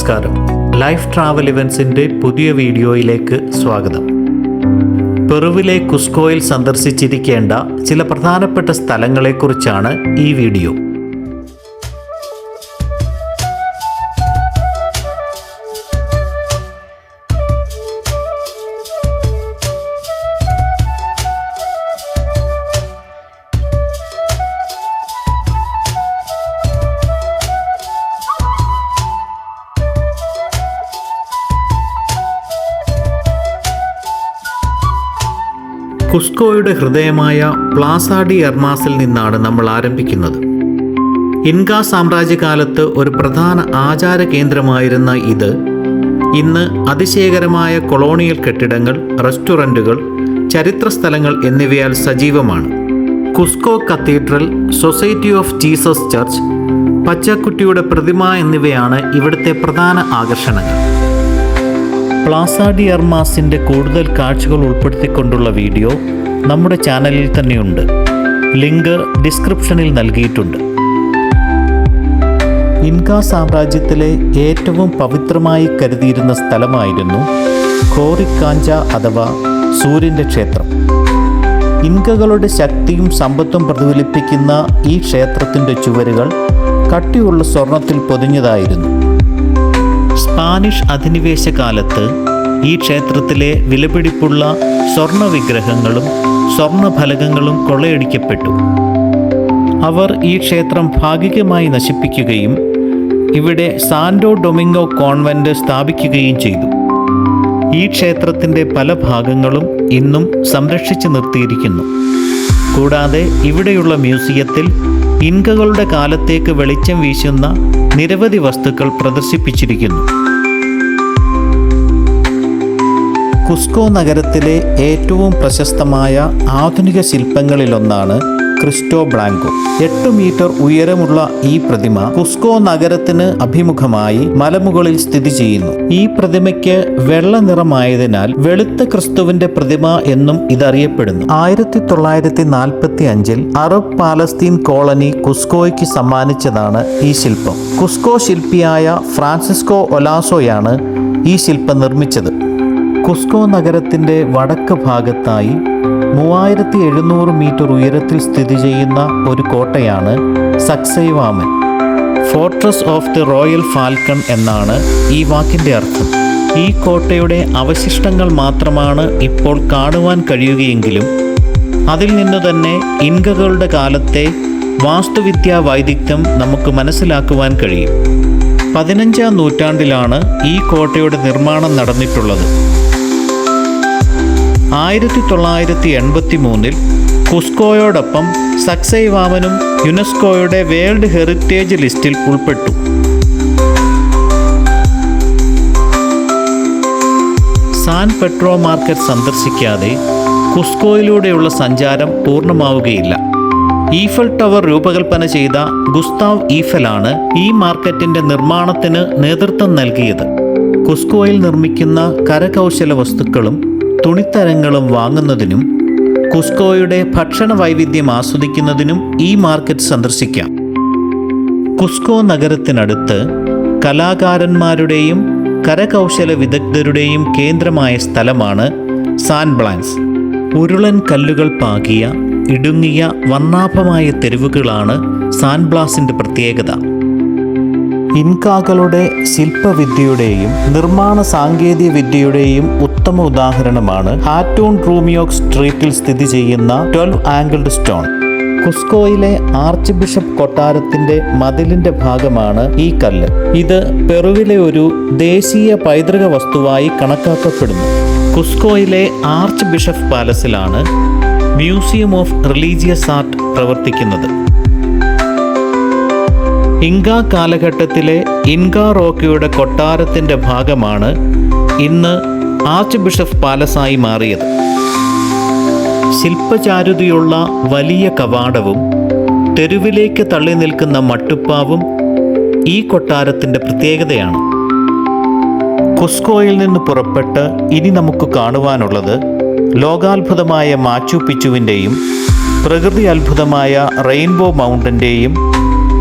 നമസ്കാരം. Life travel ഇവൻസിന്റെ പുതിയ വീഡിയോയിലേക്ക് സ്വാഗതം. പെറുവിലെ കുസ്കോയിൽ സന്ദർശിച്ചിരിക്കേണ്ട ചില പ്രധാനപ്പെട്ട സ്ഥലങ്ങളെക്കുറിച്ചാണ് ഈ വീഡിയോ. കുസ്കോയുടെ ഹൃദയമായ പ്ലാസാഡി എർമാസിൽ നിന്നാണ് നമ്മൾ ആരംഭിക്കുന്നത്. ഇൻകാ സാമ്രാജ്യകാലത്ത് ഒരു പ്രധാന ആചാര കേന്ദ്രമായിരുന്ന ഇത് ഇന്ന് അതിശയകരമായ കൊളോണിയൽ കെട്ടിടങ്ങൾ റെസ്റ്റോറന്റുകൾ ചരിത്ര സ്ഥലങ്ങൾ എന്നിവയാൽ സജീവമാണ്. Cusco cathedral society of Jesus church പച്ചക്കുട്ടിയുടെ പ്രതിമ എന്നിവയാണ് ഇവിടുത്തെ പ്രധാന ആകർഷണങ്ങൾ. പ്ലാസ ഡി അർമാസിന്റെ കൂടുതൽ കാഴ്ചകൾ ഉൾപ്പെടുത്തിക്കൊണ്ടുള്ള വീഡിയോ നമ്മുടെ ചാനലിൽ തന്നെയുണ്ട്. ലിങ്ക് ഡിസ്ക്രിപ്ഷനിൽ നൽകിയിട്ടുണ്ട്. ഇൻകാ സാമ്രാജ്യത്തിലെ ഏറ്റവും പവിത്രമായി കരുതിയിരുന്ന സ്ഥലമായിരുന്നു കോറിക്കാഞ്ച അഥവാ സൂര്യന്റെ ക്ഷേത്രം. ഇൻകകളുടെ ശക്തിയും സമ്പത്തും പ്രതിഫലിപ്പിക്കുന്ന ഈ ക്ഷേത്രത്തിന്റെ ചുവരുകൾ കട്ടിയുള്ള സ്വർണത്തിൽ പൊതിഞ്ഞതായിരുന്നു. സ്പാനിഷ് അധിനിവേശ കാലത്ത് ഈ ക്ഷേത്രത്തിലെ വിലപിടിപ്പുള്ള സ്വർണ വിഗ്രഹങ്ങളും സ്വർണ കൊള്ളയടിക്കപ്പെട്ടു. അവർ ഈ ക്ഷേത്രം ഭാഗികമായി നശിപ്പിക്കുകയും ഇവിടെ സാൻഡോ ഡൊമിംഗോ കോൺവെന്റ് സ്ഥാപിക്കുകയും ചെയ്തു. ഈ ക്ഷേത്രത്തിന്റെ പല ഭാഗങ്ങളും ഇന്നും സംരക്ഷിച്ചു നിർത്തിയിരിക്കുന്നു. കൂടാതെ ഇവിടെയുള്ള മ്യൂസിയത്തിൽ ഇൻകകളുടെ കാലത്തേക്ക് വെളിച്ചം വീശുന്ന നിരവധി വസ്തുക്കൾ പ്രദർശിപ്പിച്ചിരിക്കുന്നു. കുസ്കോ നഗരത്തിലെ ഏറ്റവും പ്രശസ്തമായ ആധുനിക ശില്പങ്ങളിലൊന്നാണ് ക്രിസ്റ്റോ ബ്ലാങ്കോ. എട്ട് മീറ്റർ ഉയരമുള്ള ഈ പ്രതിമ കുസ്കോ നഗരത്തിന് അഭിമുഖമായി മലമുകളിൽ സ്ഥിതി ചെയ്യുന്നു. ഈ പ്രതിമയ്ക്ക് വെള്ള നിറമായതിനാൽ വെളുത്ത ക്രിസ്തുവിന്റെ പ്രതിമ എന്നും ഇതറിയപ്പെടുന്നു. ആയിരത്തി തൊള്ളായിരത്തി നാൽപ്പത്തി അഞ്ചിൽ അറബ് പാലസ്തീൻ കോളനി കുസ്കോയ്ക്ക് സമ്മാനിച്ചതാണ് ഈ ശില്പം. കുസ്കോ ശില്പിയായ ഫ്രാൻസിസ്കോ ഒലാസോയാണ് ഈ ശില്പം നിർമ്മിച്ചത്. കുസ്കോ നഗരത്തിന്റെ വടക്ക് ഭാഗത്തായി മൂവായിരത്തി എഴുന്നൂറ് മീറ്റർ ഉയരത്തിൽ സ്ഥിതി ചെയ്യുന്ന ഒരു കോട്ടയാണ് സക്സൈവാമൻ. Fortress of the royal falcon എന്നാണ് ഈ വാക്കിന്റെ അർത്ഥം. ഈ കോട്ടയുടെ അവശിഷ്ടങ്ങൾ മാത്രമാണ് ഇപ്പോൾ കാണുവാൻ കഴിയുകയെങ്കിലും അതിൽ നിന്നു തന്നെ ഇൻകകളുടെ കാലത്തെ വാസ്തുവിദ്യാ വൈദഗ്ധ്യം നമുക്ക് മനസ്സിലാക്കുവാൻ കഴിയും. പതിനഞ്ചാം നൂറ്റാണ്ടിലാണ് ഈ കോട്ടയുടെ നിർമ്മാണം നടന്നിട്ടുള്ളത്. ആയിരത്തി തൊള്ളായിരത്തി എൺപത്തി മൂന്നിൽ കുസ്കോയോടൊപ്പം സക്സൈവാമനും യുനെസ്കോയുടെ വേൾഡ് ഹെറിറ്റേജ് ലിസ്റ്റിൽ ഉൾപ്പെട്ടു. സാൻ പെട്രോ മാർക്കറ്റ് സന്ദർശിക്കാതെ കുസ്കോയിലൂടെയുള്ള സഞ്ചാരം പൂർണമാവുകയില്ല. ഈഫൽ ടവർ രൂപകൽപ്പന ചെയ്ത ഗുസ്താവ് ഈഫലാണ് ഈ മാർക്കറ്റിന്റെ നിർമ്മാണത്തിന് നേതൃത്വം നൽകിയത്. കുസ്കോയിൽ നിർമ്മിക്കുന്ന കരകൗശല വസ്തുക്കളും തുണിത്തരങ്ങളും വാങ്ങുന്നതിനും കുസ്കോയുടെ ഭക്ഷണ വൈവിധ്യം ആസ്വദിക്കുന്നതിനും ഈ മാർക്കറ്റ് സന്ദർശിക്കാം. കുസ്കോ നഗരത്തിനടുത്ത് കലാകാരന്മാരുടെയും കരകൗശല വിദഗ്ധരുടെയും കേന്ദ്രമായ സ്ഥലമാണ് സാൻ ബ്ലാൻസ്. ഉരുളൻ കല്ലുകൾ പാകിയ ഇടുങ്ങിയ വർണാഭമായ തെരുവുകളാണ് സാൻ ബ്ലാസിന്റെ പ്രത്യേകത. ഇൻകാകളുടെ ശില്പവിദ്യയുടെയും നിർമ്മാണ സാങ്കേതിക വിദ്യയുടെയും ഉത്തമ ഉദാഹരണമാണ് ഹാറ്റൂൺ റൂമിയോക് സ്ട്രീറ്റിൽ സ്ഥിതി ചെയ്യുന്ന ട്വൽവ് ആംഗിൾഡ് സ്റ്റോൺ. കുസ്കോയിലെ ആർച്ച് ബിഷപ്പ് കൊട്ടാരത്തിന്റെ മതിലിന്റെ ഭാഗമാണ് ഈ കല്ല്. ഇത് പെറുവിലെ ഒരു ദേശീയ പൈതൃക വസ്തുവായി കണക്കാക്കപ്പെടുന്നു. കുസ്കോയിലെ ആർച്ച് ബിഷപ്പ് പാലസിലാണ് മ്യൂസിയം ഓഫ് റിലീജിയസ് ആർട്ട് പ്രവർത്തിക്കുന്നത്. ഇൻക കാലഘട്ടത്തിലെ ഇൻക റോക്കിയുടെ കൊട്ടാരത്തിന്റെ ഭാഗമാണ് ഇന്ന് ആർച്ച് ബിഷപ്പ് പാലസായി മാറിയത്. ശില്പചാരുതയുള്ള വലിയ കവാടവും തെരുവിലേക്ക് തള്ളി നിൽക്കുന്ന മട്ടുപ്പാവും ഈ കൊട്ടാരത്തിന്റെ പ്രത്യേകതയാണ്. കുസ്കോയിൽ നിന്ന് പുറപ്പെട്ട് ഇനി നമുക്ക് കാണുവാനുള്ളത് ലോകാത്ഭുതമായ മാച്ചു പിച്ചുവിന്റെയും പ്രകൃതി അത്ഭുതമായ റെയിൻബോ മൗണ്ടന്റെയും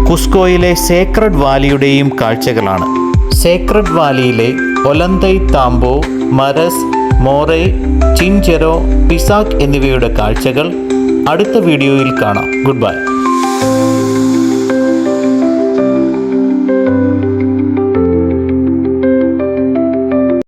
കുസ്കോയിലെ സേക്രഡ് വാലിയുടെയും കാഴ്ചകളാണ്. സേക്രഡ് വാലിയിലെ ഒലന്തൈ താംബോ മരസ് മോറെ ചിൻചെറോ പിസാക് എന്നിവയുടെ കാഴ്ചകൾ അടുത്ത വീഡിയോയിൽ കാണാം. Good bye.